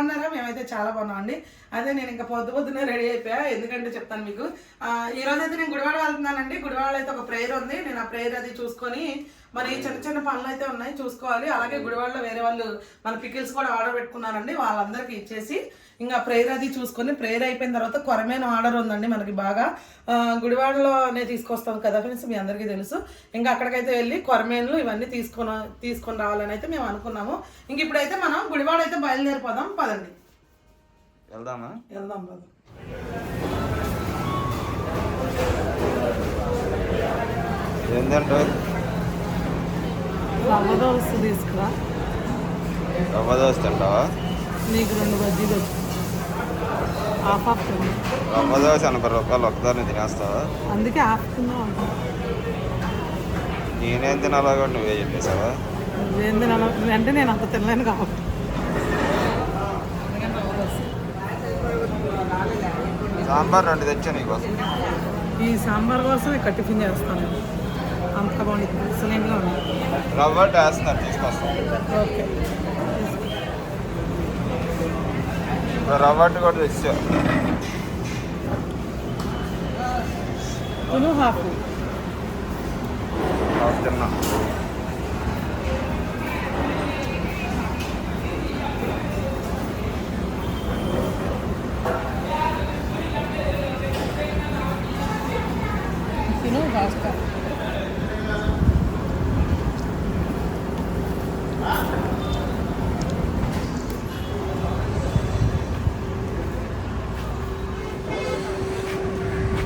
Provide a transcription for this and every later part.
బాగున్నారా? మేమైతే చాలా బాగున్నాం అండి అదే నేను ఇంకా పొద్దు పొద్దునే రెడీ అయిపోయా. ఎందుకంటే చెప్తాను మీకు. ఈ రోజు అయితే నేను గుడివాడ వెళ్తున్నానండి. గుడివాడ అయితే ఒక ప్రేయర్ ఉంది. నేను ఆ ప్రేయర్ అది చూసుకొని మరి చిన్న చిన్న పనులు అయితే ఉన్నాయి. చూసుకోవాలి. అలాగే గుడివాడలో వేరే వాళ్ళు మన పికిల్స్ కూడా ఆర్డర్ పెట్టుకున్నారండి. వాళ్ళందరికీ ఇచ్చేసి ఇంకా ప్రేయర్ అది చూసుకొని ప్రేయర్ అయిపోయిన తర్వాత కొరమైన ఆర్డర్ ఉందండి మనకి బాగా. గుడివాడలోనే తీసుకొస్తాం కదా ఫ్రెండ్స్ మీ అందరికీ తెలుసు. ఇంకా అక్కడికైతే వెళ్ళి కొరమేన్లు ఇవన్నీ తీసుకొని తీసుకొని రావాలని అయితే మేము అనుకున్నాము. ఇంక ఇప్పుడైతే మనం గుడివాడ అయితే బయలుదేరిపోదాం పదండి. వెళ్దామా? వెళ్దాం పదం. ఏంటంటే రవ్వ దోశ తీసుకురా. రవ్వ దోశ నీకు రెండు బజ్జీలు వచ్చు హాఫ్ హాఫ్ దోశ ఎనభై రూపాయలు ఒకదాన్ని తినేస్తావా అందుకే హాఫ్ తిన్నా నేనేం తినాలో కూడా నువ్వే చెప్పేసావా? నువ్వేం తినాలి? అంటే నేను అంత తినలేను కాబట్టి. సాంబార్ రెండు తెచ్చా నీకోసం? ఈ సాంబార్ కోసం ఇక్కడ టిఫిన్ చేస్తాను. అంత బాగుంటుంది ఎక్సలెంట్గా ఉంది. రవ్వ వేస్తున్నారు తీసుకొస్తాం. ఓకే. ఇప్పుడు రవ్వ అట్టు కూడా తెచ్చా నువ్వు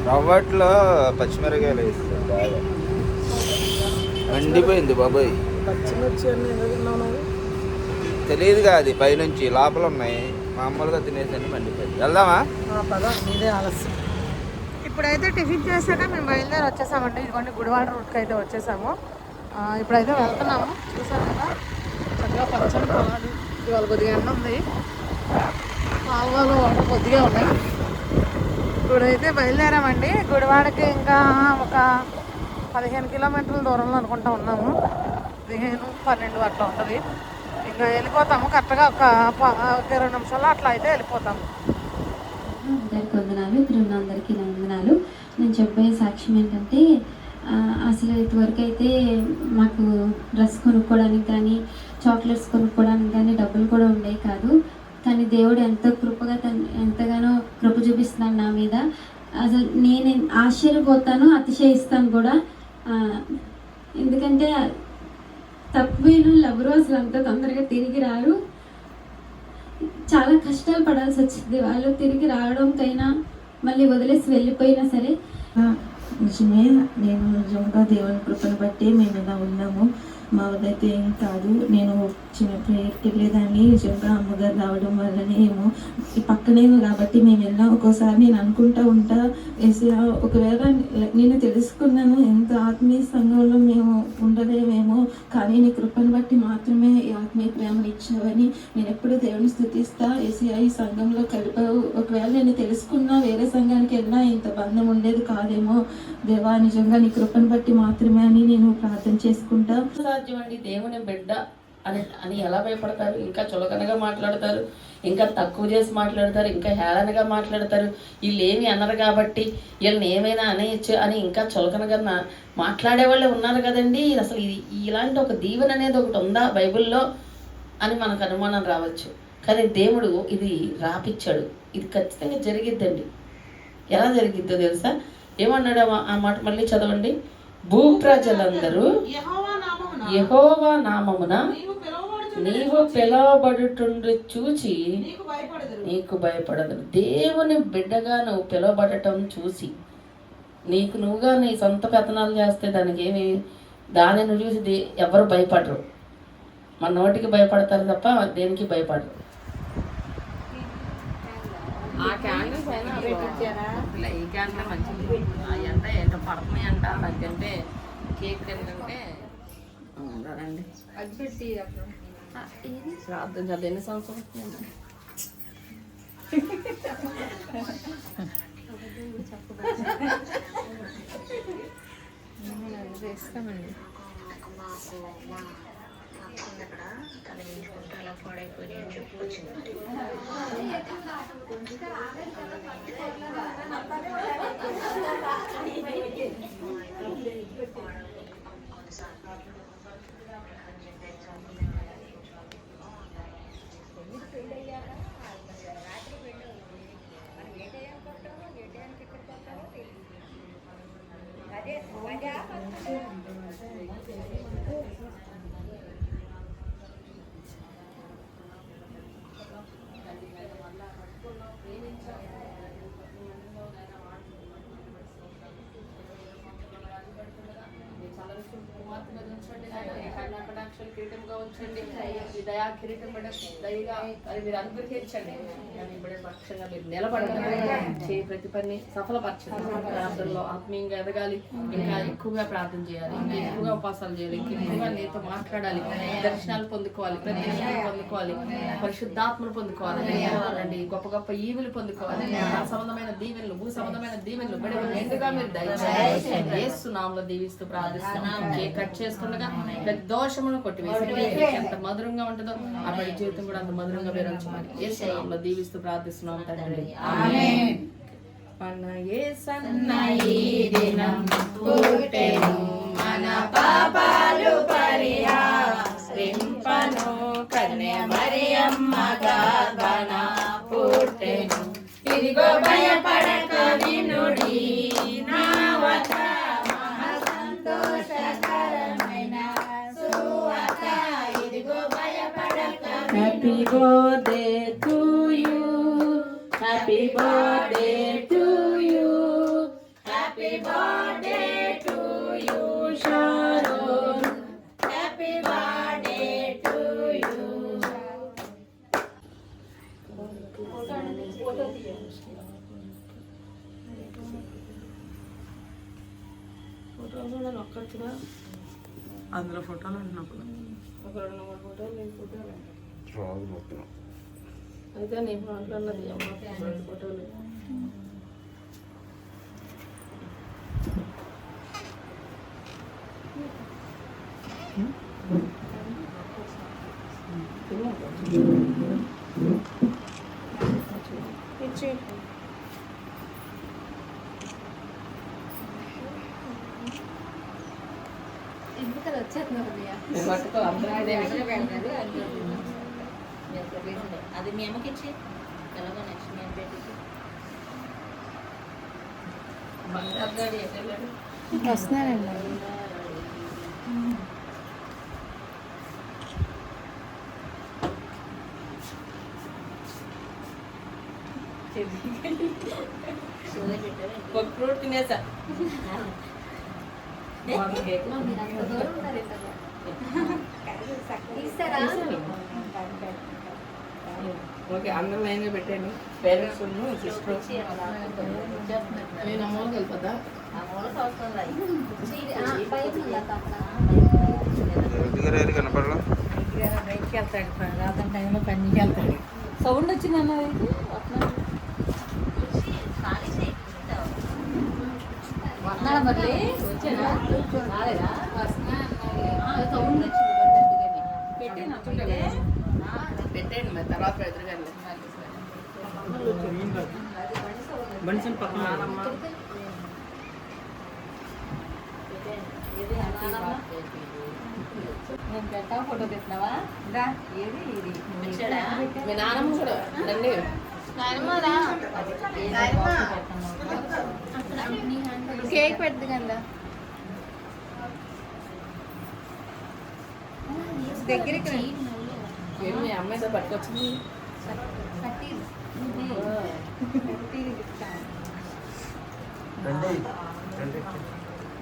రవ్వట్లో పచ్చిమిరకాయలు వేస్తారు బాగా. మండిపోయింది బాబాయ్. పచ్చిమిర్చి తెలియదుగా అది పైనుంచి లోపల ఉన్నాయి. మామూలుగా తినేసరికి మండిపోయింది. వెళ్దామా? ఆ పద మీదే ఆలస్యం. ఇప్పుడైతే టిఫిన్ చేశాక మేము బయలుదేరి వచ్చేసామండి. ఇదిగోండి గుడివాడ రూట్కి అయితే వచ్చేసాము. ఇప్పుడైతే వెళ్తున్నాము. చూసారు కదా? చక్కగా పచ్చని పొలాలు ఇవాళ కొద్దిగా ఎండ ఉంది. కాలువలు వాటర్ కొద్దిగా ఉన్నాయి. ఇప్పుడైతే బయలుదేరామండి. గుడివాడకి ఇంకా ఒక పదిహేను కిలోమీటర్ల దూరంలో అనుకుంటా ఉన్నాము. పదిహేను పన్నెండు అట్లా ఉంటుంది. ఇంకా వెళ్ళిపోతాము. కరెక్ట్గా ఒక ప- ఇరవై నిమిషాల్లో అట్లా అయితే వెళ్ళిపోతాము. అందరికి వందనాలు. ఇక్కడ అందరికీ నా వందనాలు. నేను చెప్పే సాక్ష్యం ఏంటంటే అసలు ఇదివరకు అయితే మాకు డ్రెస్ కొనుక్కోవడానికి కానీ చాక్లెట్స్ కొనుక్కోవడానికి కానీ డబ్బులు కూడా ఉండేవి కాదు. కానీ దేవుడు ఎంతో కృపగా తన ఎంతగానో కృప చూపిస్తున్నాడు నా మీద. అసలు నేను ఆశ్చర్యపోతాను అతిశయిస్తాను కూడా. ఎందుకంటే తప్పిన ఎవరు అసలు అంత తొందరగా తిరిగి రారు. చాలా కష్టాలు పడాల్సి వచ్చింది. వాళ్ళు తిరిగి రావడంకైనా మళ్ళీ వదిలేసి వెళ్ళిపోయినా సరే. నిజమే. నేను నిజంగా దేవుని కృపను బట్టి మేము ఇలా ఉన్నాము. మా వద్దైతే ఏం కాదు. నేను చిన్న ప్రేయర్కి వెళ్ళేదాన్ని నిజంగా అమ్మగారు రావడం వల్లనే ఏమో పక్కనే కాబట్టి మేము వెళ్ళాం ఒక్కోసారి నేను అనుకుంటా ఉంటా. ఏసయ్య, ఒకవేళ నేను తెలుసుకున్నాను ఎంత ఆత్మీయ సంఘంలో మేము ఉండలేమేమో కానీ నీ కృపను బట్టి మాత్రమే ఈ ఆత్మీయ ప్రేమను ఇచ్చావని నేను ఎప్పుడు దేవుని స్థుతిస్తా. ఏసీఐ ఈ సంఘంలో కలిపావు ఒకవేళ నేను తెలుసుకున్నా వేరే సంఘానికి వెళ్ళినా ఇంత బంధం ఉండేది కాదేమో. దేవా నిజంగా నీ కృపను బట్టి మాత్రమే అని నేను ప్రార్థన చేసుకుంటా. సాధ్యం అండి. దేవుని బిడ్డ అని అని ఎలా భయపడతారు? ఇంకా చులకనగా మాట్లాడతారు ఇంకా తక్కువ చేసి మాట్లాడతారు ఇంకా హేళనగా మాట్లాడతారు. వీళ్ళు ఏమి అనరు కాబట్టి వీళ్ళని ఏమైనా అనేయచ్చు అని ఇంకా చులకనగా మాట్లాడే వాళ్ళే ఉన్నారు కదండి. అసలు ఇది ఇలాంటి ఒక దీవెన అనేది ఒకటి ఉందా బైబిల్లో అని మనకు అనుమానం రావచ్చు. కానీ దేవుడు ఇది రాపిచ్చాడు. ఇది ఖచ్చితంగా జరిగిద్దండి. ఎలా జరిగిద్దో తెలుసా? ఏమన్నాడు ఆ ఆ మాట? మళ్ళీ చదవండి. భూ ప్రజలందరూ యెహోవా నామమున నీవు పిలవబడుతుండు చూచి. నీకు భయపడదు. దేవుని బిడ్డగా నువ్వు పిలవబడటం చూసి. నీకు నువ్వుగా నీ సొంత పెత్తనాలు చేస్తే దానికి ఏమి? దానిని చూసి దే- ఎవరు భయపడరు. మన నోటికి భయపడతారు తప్ప దేనికి భయపడరు. ఆ క్యాండిల్స్ అయినా ఈ క్యాండిల్ మంచిది. ఆ ఎండ ఎండ పడుతున్నాయి అంట. కేక్ తింటుంటే రండి శ్రాద్ధం చదువు ఎన్ని సంవత్సరం పాడైపోయినాయి అని చెప్పుకొచ్చింది కిరీటంగా ఉంచండి ఈ దయా కిరీటం పడ దయగా అది మీరు అనుగ్రహించండి దాని పడే పక్షంగా మీరు నిలబడండి చేయ ప్రతి పని సఫలపరచండి ప్రార్థనలో ఆత్మీయంగా ఎదగాలి. ఇంకా ఎక్కువగా ప్రార్థన చేయాలి. ఇంకా ఎక్కువగా ఉపాసాలు చేయాలి. ఇంకా ఎక్కువగా నీతో మాట్లాడాలి. దర్శనాలు పొందుకోవాలి. ప్రత్యక్షాలు పొందుకోవాలి. పరిశుద్ధాత్మలు పొందుకోవాలి. అండి గొప్ప గొప్ప ఈవులు పొందుకోవాలి. సంబంధమైన దీవెనలు భూ సంబంధమైన దీవెనలు బడి మెండుగా మీరు దయచేసి యేసునామములో దీవిస్తూ ప్రార్థిస్తున్నాం. కేక్ కట్ చేస్తుండగా ప్రతి దోషమును కొట్టివేసి ఎంత మధురంగా ఉంటుందో బడి జీవితం కూడా అంత మధురంగా ఉంచమని యేసునామములో దీవిస్తూ ప్రార్థిస్తున్నాం తండ్రి మన యేసన్న ఈ దినం పుట్టెను మన పాపాలు పరిహారింపను. కన్య మరియమ్మ గర్భన పుట్టెను ఇదిగో భయపడక వినుడి నావత. సంతోషకరమైన సువార్త. ఇదిగో భయపడక happy birthday to you to you happy birthday to you Sharon happy birthday to you ఫోటోలు ఒక్కటిగా అందులో ఫోటోలు ఉంటున్నప్పుడు ఒక రెండు మూడు ఫోటోలు ఫోటోలు రోజు మొత్తం. అయితే నేను మాట్లాడినది అమ్మ ఫోటోలు ఎందుకని వచ్చేస్తున్నారు నేను పట్టుకో అందరూ ఇదే అది మీ అమ్మకి ఇచ్చి ఎలాగో నెక్స్ట్ మేము పెట్టి బంగారు గాడి ఎటు వెళ్ళాడు? వస్తున్నానండి సోదే పెట్టారు ఒక ఫ్రూట్ తినేసా బాగుంది కేక్. ఇస్తారా ఓకే అందరూ లైన్గా పెట్టండి పేరెంట్స్ సిస్టర్ నేను అమ్మకి వెళ్ళిపోతా కనపడలా? బయటికి వెళ్తాడు? రాత్రి టైంలో పనికి వెళ్తాడు. సౌండ్ వచ్చింది అన్నది వస్తున్నాడా మరి? వచ్చాడా? రాలేదా? సౌండ్ వచ్చింది. పెట్టండి మరి తర్వాత పెడతారు కానీ నేను పెట్టా ఫోటో పెట్టినావా ఏది ఇది? వచ్చాడా? మీ నాన్నమ్మ కూడా రండి. కేక్ పెడదు కదా. దగ్గరికి ఏమి మీ అమ్మాయితో పట్టుకొచ్చింది?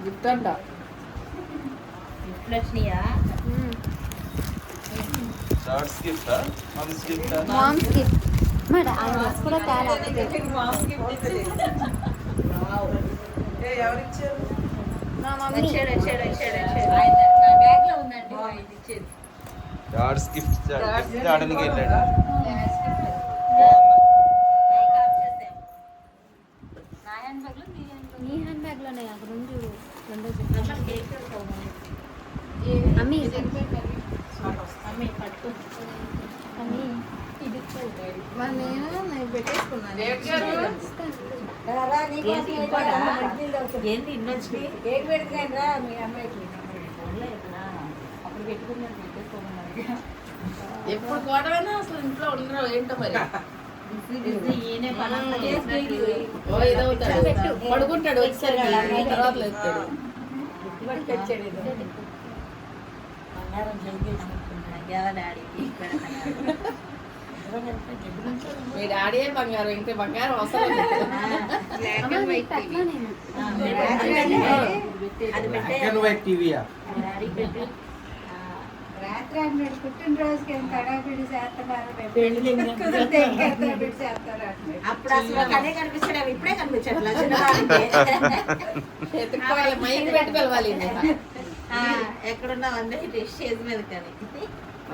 గిఫ్ట్ అంట గిఫ్ట్లు వచ్చినాయా షార్ట్స్ గిఫ్టా మమ్స్ గిఫ్టా మామ్స్ గిఫ్ట్ మరి ఆ డ్రెస్ కూడా తేడా బ్యాగ్లో ఉందండి ఇది ఇచ్చేది షార్ట్స్ గిఫ్ట్ గిఫ్ట్ ఆడడానికి వెళ్ళాడు నా హ్యాండ్ అక్కడ రెండు రెండో అమ్మ అమ్మి నేను పెట్టేసుకున్నాను ఏంటి పెడుతున్నాను రా మీ గొడవైనా అసలు ఇంట్లో ఉండరు ఏంటో మరి? అవుతాడు పడుకుంటాడు తర్వాత లేస్తాడు మీ డాడీ బంగారం? ఇంకే బంగారం అవసరం లేదు. అమ్మ, నీకు పెట్టలా నేను అది పెట్టే డాడీ పెట్టి రాత్రి అన్నాడు పుట్టినరోజుకి చేస్తున్నారు? కుదిరితే చేస్తారు. అప్పుడు అసలు కనిపించాడు అవి ఇప్పుడే. ఎత్తుకోవాలి మైక్ పెట్టి పిలవాలి ఆ, ఎక్కడున్నావు అంటే ఇటు స్టేజ్ మీద కానీ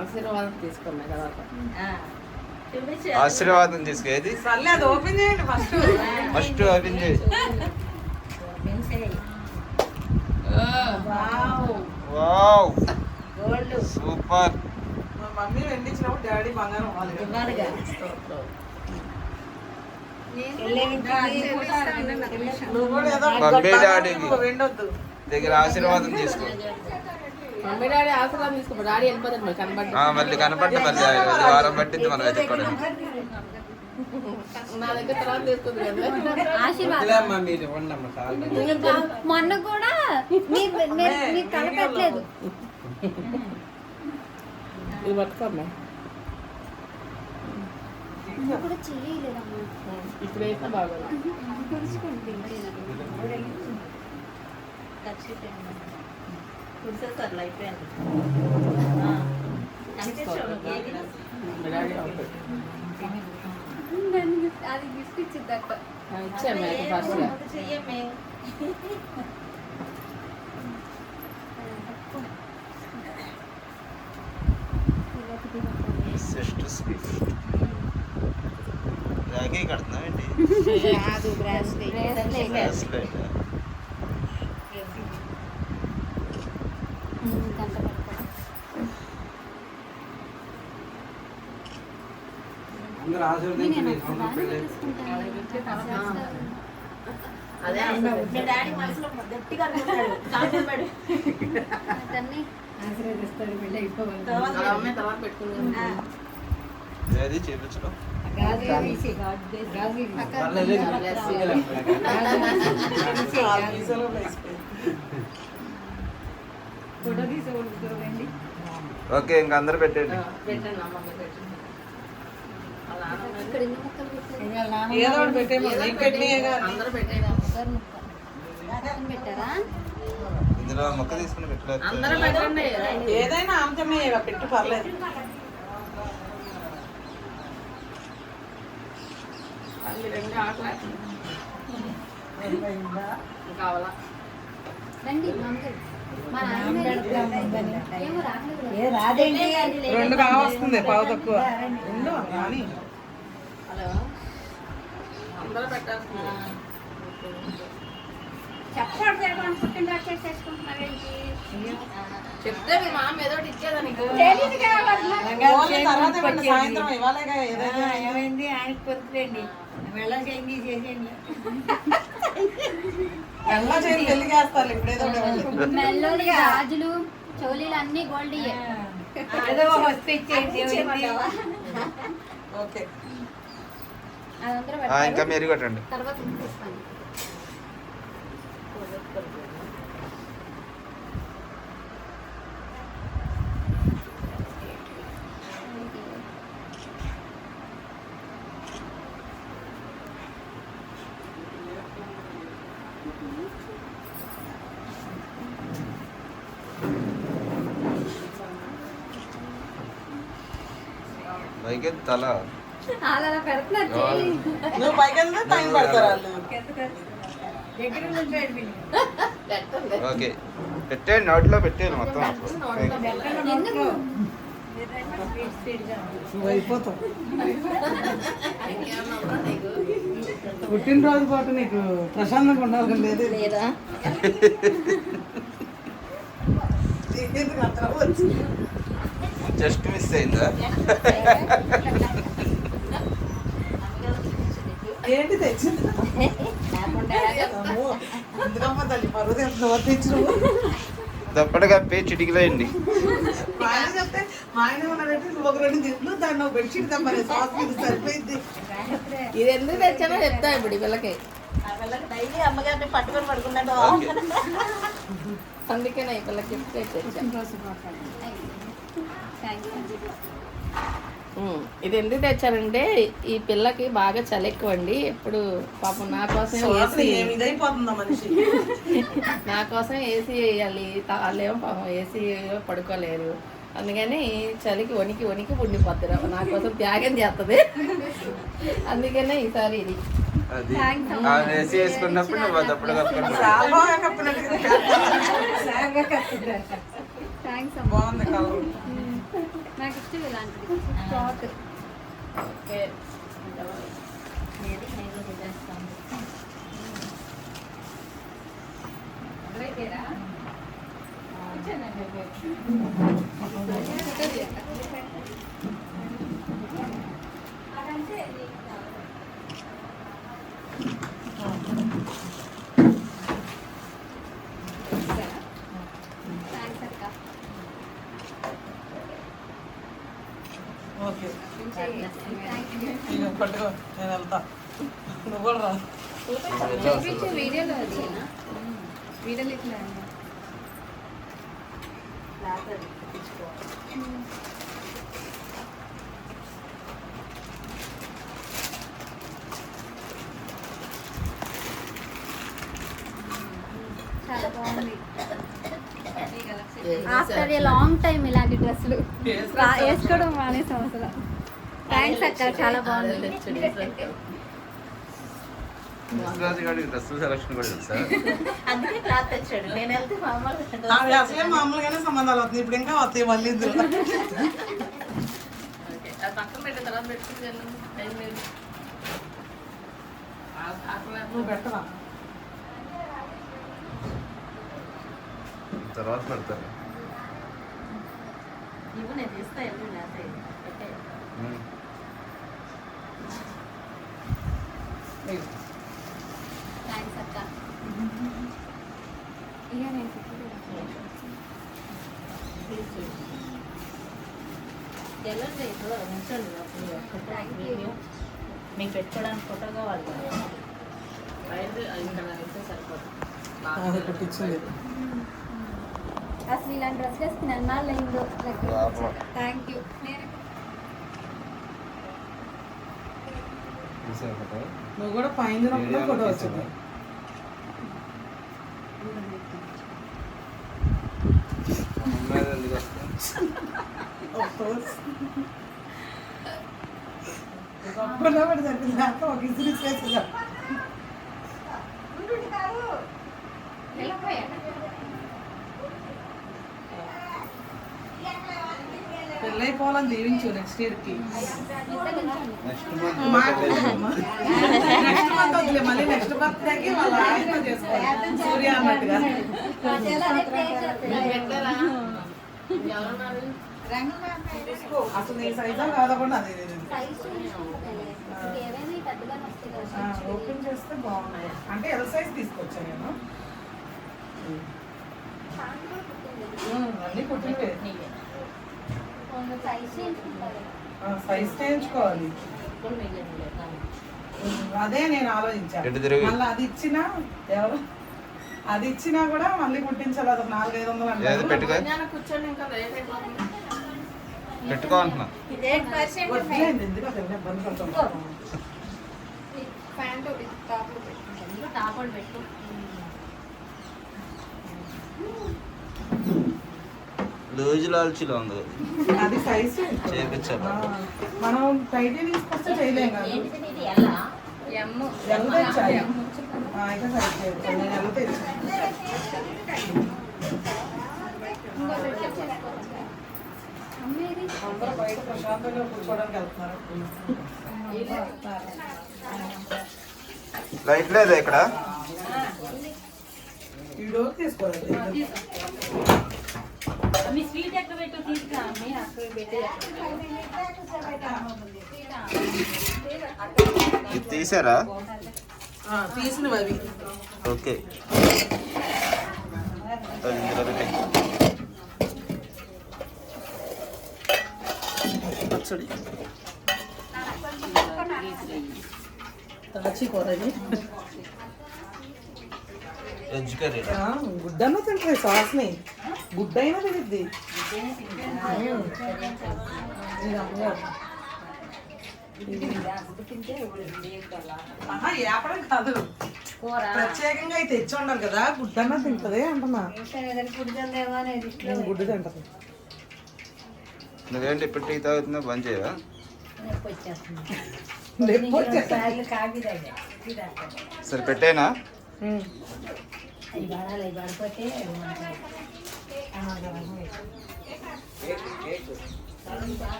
ఆశీర్వాదం తీసుకున్నా తర్వాత. ఆశీర్వాదం తీసుకేది అది ఓపెన్ చేయండి ఫస్ట్. ఫస్ట్ ఓపెన్ చేయి. ఓపెన్ చేయి. వావ్. వావ్. గోల్డ్. సూపర్. మా మమ్మీ వెండించినప్పుడు డాడీ బంగారం మమ్మీ వెండొద్దు. దగ్గర ఆశీర్వాదం తీసుకో. మమ్మీ డాడీ ఆశీర్వాదం తీసుకో డాడీ మరి కనబడి మళ్ళీ వారం పట్టింది మనం వెతుక్కోవడం మొన్న కూడా కలపెట్టలేదు ఇది పట్టుకోమ్మా. కూడా చేయలేదమ్మా ఇప్పుడు అయితే అయిపోయింది. మా డాడీ అవుతాడు నన్ను gift- అది గిఫ్ట్ అయితే ఫస్ట్ చెయ్యమే రాఖీ కడుతున్నావేంటి కాదు బ్రాస్లెట్ బ్రాస్లెట్. అదే మీ డాడీ మనసులో గట్టిగా అనుకుంటాడు కాకపోయాడు ఆశీర్వదిస్తాడు పెట్టుకుంది ఏది చేపించడం. ఓకే ఇంక అందరు పెట్టండి ఏదో పెట్టారా ఇందులో మొక్క తీసుకుని అందరూ పెట్టలేదు ఏదైనా ఆమెతోనే పెట్టు పర్లేదు. రెండు కావాలా? రండి రెండు కావస్తుంది పావు తక్కువ. కానీ హలో? అందరూ పెట్టాల్సింది పుట్టినరోజు చేసేసుకుంటున్నారేంటి చెప్తే మీ మామ ఏదో ఒకటి ఇచ్చేదా నీకు? ఓన్లీ తర్వాత ఇవ్వండి, సాయంత్రం ఇవ్వాలిగా ఏదైనా ఏమైంది? ఆయనకి పొందులేండి వెళ్ళకేంది చేసేయండి. పెళ్ళి చేస్తారు. మెల్లోని గాజులు చోలీలు అన్ని గోల్డ్ ఏదో వస్తు ఇచ్చేయండి ఏమైంది ఓకే. అదంతా ఇంకా పెడతారు. మీరు కొట్టండి తర్వాత తీస్తాను పైకి తల అలా పెడుతున్నారు చేయి. నువ్వు పైకి వెళ్తే టైం పడతారు వాళ్ళు దగ్గర ఉంటాడు వీళ్ళు. పెట్టండి ఓకే. పెట్టేయండి నోట్లో పెట్టేయండి మొత్తం. పుట్టినరోజు పాటు నీకు ప్రశాంతంగా ఉండాలి లేదు? జస్ట్ మిస్ అయిందా? ఏంటి తెచ్చింది? దప్పటి కప్పి చిటికలేయండి చెప్తే ఇది ఎందుకు తెచ్చానో చెప్తా ఇప్పుడు ఈ పిల్లకి. డైలీ అమ్మగారిని పట్టుకొని పడుకున్నాడు అందుకే ఈ పిల్లకి తెచ్చాను ఉమ్, ఇది ఎందుకు తెచ్చానంటే ఈ పిల్లకి బాగా చలి ఎక్కువ అండి ఎప్పుడు పాపం నా కోసం నా కోసం ఏసీ వేయాలి. వాళ్ళేమో పాపం ఏసీ పడుకోలేరు. అందుకని చలికి వణికి వణికి ఉండిపోతారు. నా కోసం త్యాగం చేస్తుంది. అందుకనే ఈసారి ఇది. వేసుకున్నప్పుడు బాగుంది నాకు ఇష్టం ఇలాంటిది క్లాత్ ఓకే థ్యాంక్స్ అక్క ఓకే ఇక పట్టుకో నేను వెళ్తా నువ్వు కూడా రా చూపించే వీడియోలో అది వీడియోలో ఇట్లా చాలా బాగుంది ఆఫ్టర్ ఏ లాంగ్ టైం ఇలాంటి డ్రెస్సులు వేసుకోవడం మానేసాం అసలు. థ్యాంక్స్ అక్క చాలా బాగుంది. అసలే మామూలుగానే సంబంధాలు ఇప్పుడు ఇంకా వస్తాయి మళ్ళీ తర్వాత పెట్టుకుంటే టైం లేదు ఆ- అక్కడ నువ్వు పెట్టరా తర్వాత పెడతారు ఇవ్వు నేను తీస్తా వెళ్ళు లేకపోతే పెట్టే ఉమ్. థ్యాంక్స్ అక్క ఇక నేను ఎల్లండి ఇప్పుడు ఉంచండి అప్పుడు Thank you. మీకు- పెట్టుకోవడానికి ఫోటో కావాలి అసలు ఇలాంటి డ్రెస్ వేసుకుని అన్నాళ్ళు అయిందో లోపల. Thank you? నువ్వు కూడా పైన ఫోటో వచ్చింది అమ్మాయి ఎందుకు వస్తుంది? అప్పుడు పడి సరిపోయింది లేకపోతే ఒక ఇసురు ఇసుకేసిందా పెళ్ళైపోవాలని దీవించు నెక్స్ట్ ఇయర్కి నెక్స్ట్ మంత్ మా నెక్స్ట్ మంత్ వద్దులే మళ్ళీ నెక్స్ట్ బర్త్డేకి వాళ్ళ ఆయనతో చేసుకోవాలి. సూర్య అన్నట్టుగా. అసలు నీ సైజా కాదా కూడా అదే ఓపెన్ చేస్తే బాగుంది అంటే ఎల్ సైజ్ తీసుకొచ్చా నేను? అన్నీ కుట్టినవే సైజ్ చేయించుకోవాలి. అదే నేను ఆలోచించాను? మళ్ళీ అది ఇచ్చినా ఎవరు? అది ఇచ్చినా కూడా మళ్ళీ కుట్టించాలి. అది నాలుగైదు వందలు మధ్యాహ్నం కూర్చొని ఇంకా లేట్ అయిపోతుంది పెట్టుకో అంటున్నా. ఇబ్బంది పడుతున్నాం ప్యాంట్ ఒకటి టాప్ ఒకటి ఇందులో టాపాలు పెట్టు. లూజ్ లాల్చిలో ఉంది అది సైజ్. చేపించాలి. మనం టైట్ తీసుకొస్తే చేయలేం కదా. ఇది? ఎలా తెచ్చాలి. అయితే సైజ్ చేయొచ్చు నేను ఎంత తెచ్చాను అమ్మేది? అందరూ బయట ప్రశాంతంగా కూర్చోవడానికి వెళ్తున్నారు. లైట్ లేదా ఇక్కడ? ఇది తీసారా? ఆ, తీసినవి అవి. ఓకే. పచ్చడి? కర్రీ ఆ, గుడ్డన్నా తింటుంది సాస్ని. గుడ్డైనా తినిద్ది. ఆహా, ఏపడం కాదు. కూర. ప్రత్యేకంగా అయితే తెచ్చి ఉండాలి కదా గుడ్డన్నా తింటది అంటున్నా. గుడ్డు తింటది. నువ్వేంటి ఇప్పుడు టీ తాగుతున్నా బంద్ చేయవా? తాగుతాను. సరే పెట్టేనా?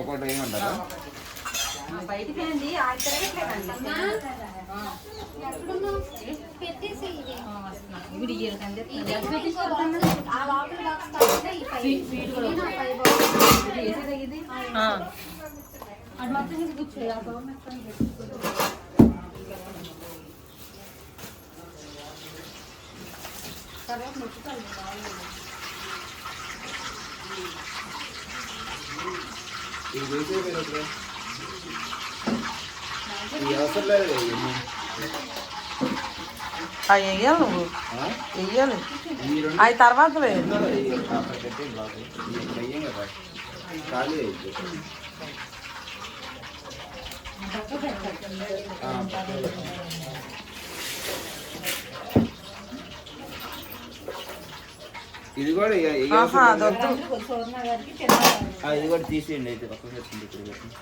ఒకటి ఏమంటారా? బయట వెయ్యాలి నువ్వు ఆ? వెయ్యాలి ఈ రెండు అవి తర్వాత వే. తినాలి ఆ, ఇది కూడా తీసేయండి అయితే పక్కన పెట్టండి ఇక్కడ పెట్టండి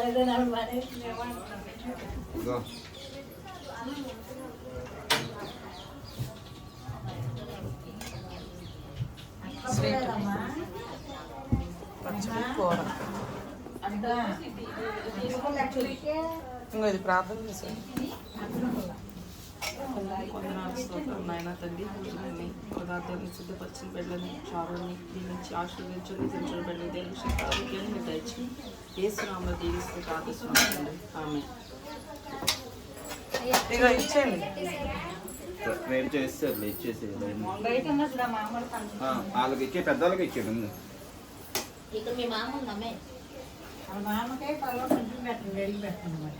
ఇదిగో స్వీట్ పచ్చడి కూర ఇంకో ఇది ప్రార్థన చేసేది కొందనాలు స్తోత్రం నాయన తండ్రి పూజలని పదార్థాన్ని శుద్ధపరిచిన బిడ్డలని చారుని దీవించి ఆశీర్వదించని దించిన బిడ్డని దేవుని ఆరోగ్యాన్ని మీరు దయచి ఏసునామలో దీవిస్తూ ప్రార్థిస్తున్నాం ఆమె ఇచ్చేయండి. రేపు చేస్తారు ఇచ్చేసి వాళ్ళకి ఇచ్చే పెద్దవాళ్ళకి ఇచ్చాడు ముందు ఇక్కడ మీ మామ ఉందమ్మే వాళ్ళ మామకే కొంచెం పెట్టండి అడిగి పెట్టండి మరి.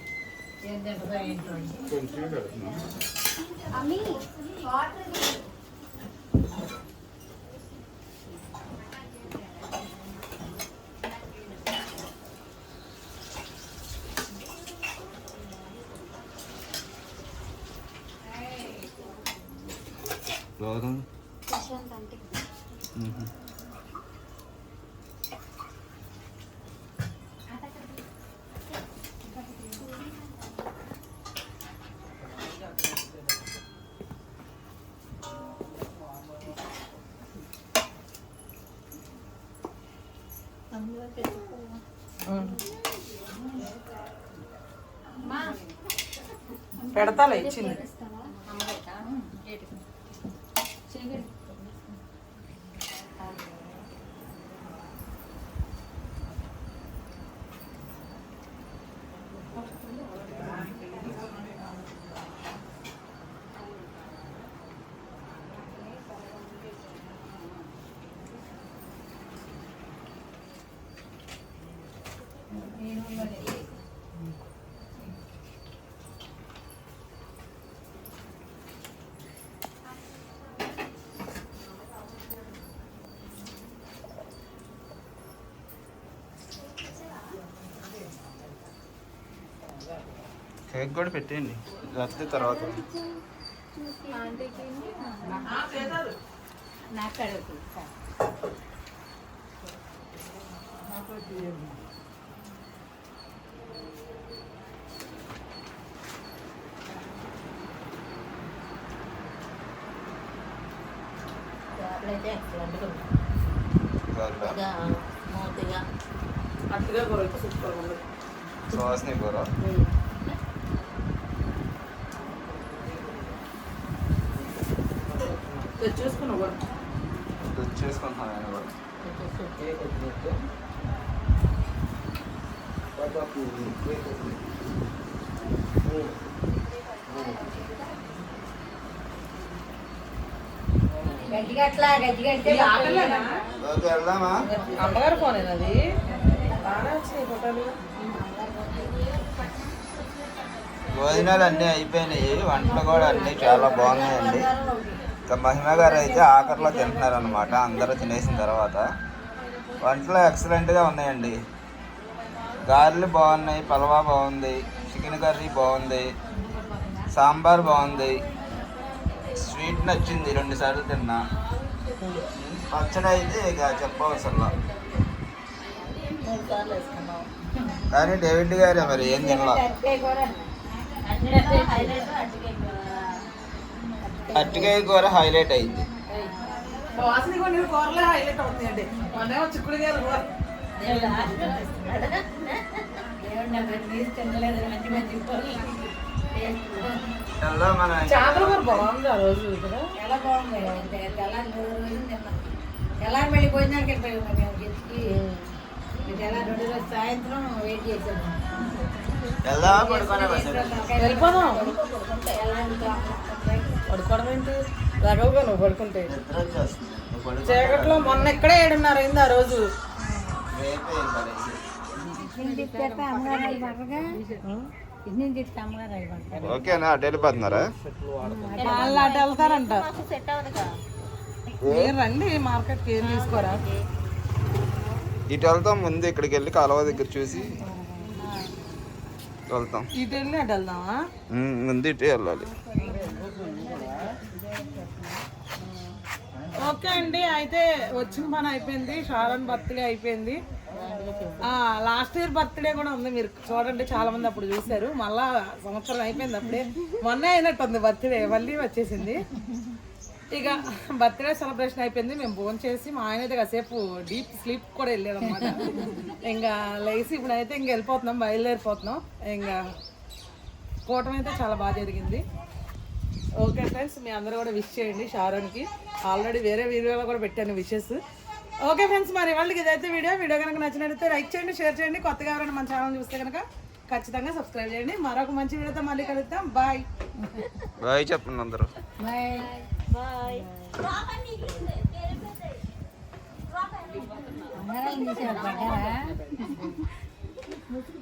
అమ్మి గౌరవం ప్రశాంత్ అంటే పెడతాలే ఇచ్చింది. కేక్ కూడా పెట్టేయండి. లేకపోతే తర్వాత. మూతిగా అట్టుగా కూర? సూపర్ ఉంది. కూర తెచ్చేసుకున్నావు కూడా తెచ్చేసుకుంటున్నాను ఆయన కూడా అమ్మగారు ఫోన్ అది బాగా వచ్చినాయి ఫోటోలు భోజనాలు అన్నీ అయిపోయినాయి వంటలు కూడా అన్నీ చాలా బాగున్నాయండి. మహిమ గారు అయితే ఆఖరిలో తింటున్నారు అనమాట అందరూ తినేసిన తర్వాత. వంటలు ఎక్సలెంట్గా ఉన్నాయండి. గారెలు బాగున్నాయి పలవా బాగుంది చికెన్ కర్రీ బాగుంది సాంబార్ బాగుంది. స్వీట్ నచ్చింది రెండు సార్లు తిన్నా. పచ్చడి అయితే ఇక చెప్పవసరం కానీ డేవిడ్ గారే మరి ఏం తినలా? అరటికాయ కూర హైలైట్ అయింది. వాసన కొన్ని కూరలే హైలైట్ మొన్న చిక్కుడుకాయలు కూర. చేపల కూర బాగుంది ఆ రోజు ఎలా బాగుంది? తెల్లారి మూడు రోజులు తిన్నాం. తెల్లారి మళ్ళీ భోజనానికి వెళ్ళిపోయాం మేము గెలిచి తెల్లారి రెండు రోజులు సాయంత్రం వెయిట్ చేసాము వెళ్ళిపోదాం. పడుకోవడం ఏంటి రగవుగా నువ్వు పడుకుంటే చీకట్లో మొన్న ఇక్కడే ఏడున్నర అయింది ఆ రోజు? ఓకేనా అటు వెళ్ళిపోతున్నారా? వాళ్ళు అటు వెళ్తారంట. మీరు రండి మార్కెట్కి ఏం తీసుకోరా? ఇటు వెళ్తాం ముందు ఇక్కడికి వెళ్ళి కాలువ దగ్గర చూసి వెళ్తాం. ఇటు వెళ్ళి అటు వెళ్దామా? ముందు ఇటే వెళ్ళాలి. ఓకే అండి అయితే వచ్చిన పని అయిపోయింది. షారన్ బర్త్డే అయిపోయింది. లాస్ట్ ఇయర్ బర్త్డే కూడా ఉంది మీరు చూడండి చాలా మంది అప్పుడు చూశారు. మళ్ళా సంవత్సరం అయిపోయింది అప్పుడే. మొన్నే అయినట్టుంది బర్త్డే మళ్ళీ వచ్చేసింది. ఇక బర్త్డే సెలబ్రేషన్ అయిపోయింది. మేము ఫోన్ చేసి మా ఆయన అయితే కాసేపు డీప్ స్లీప్ కూడా వెళ్ళాడు అనమాట ఇంకా లేచి ఇప్పుడు అయితే ఇంక వెళ్ళిపోతున్నాం బయలుదేరిపోతున్నాం. ఇంకా కూటమి అయితే చాలా బాగా జరిగింది. ఓకే ఫ్రెండ్స్ మీ అందరూ కూడా విష్ చేయండి షారోన్కి. ఆల్రెడీ వేరే వీడియోలో కూడా పెట్టాను విషెస్ ఓకే ఫ్రెండ్స్ మరి వాళ్ళకి ఇదైతే వీడియో వీడియో కనుక నచ్చినట్లయితే లైక్ చేయండి షేర్ చేయండి. కొత్తగా ఎవరైనా మన ఛానల్ చూస్తే కనుక ఖచ్చితంగా సబ్స్క్రైబ్ చేయండి. మరొక మంచి వీడియోతో మళ్ళీ కలుద్దాం. బాయ్ బాయ్ చెప్పండి అందరూ. తీసారు పడ్డారా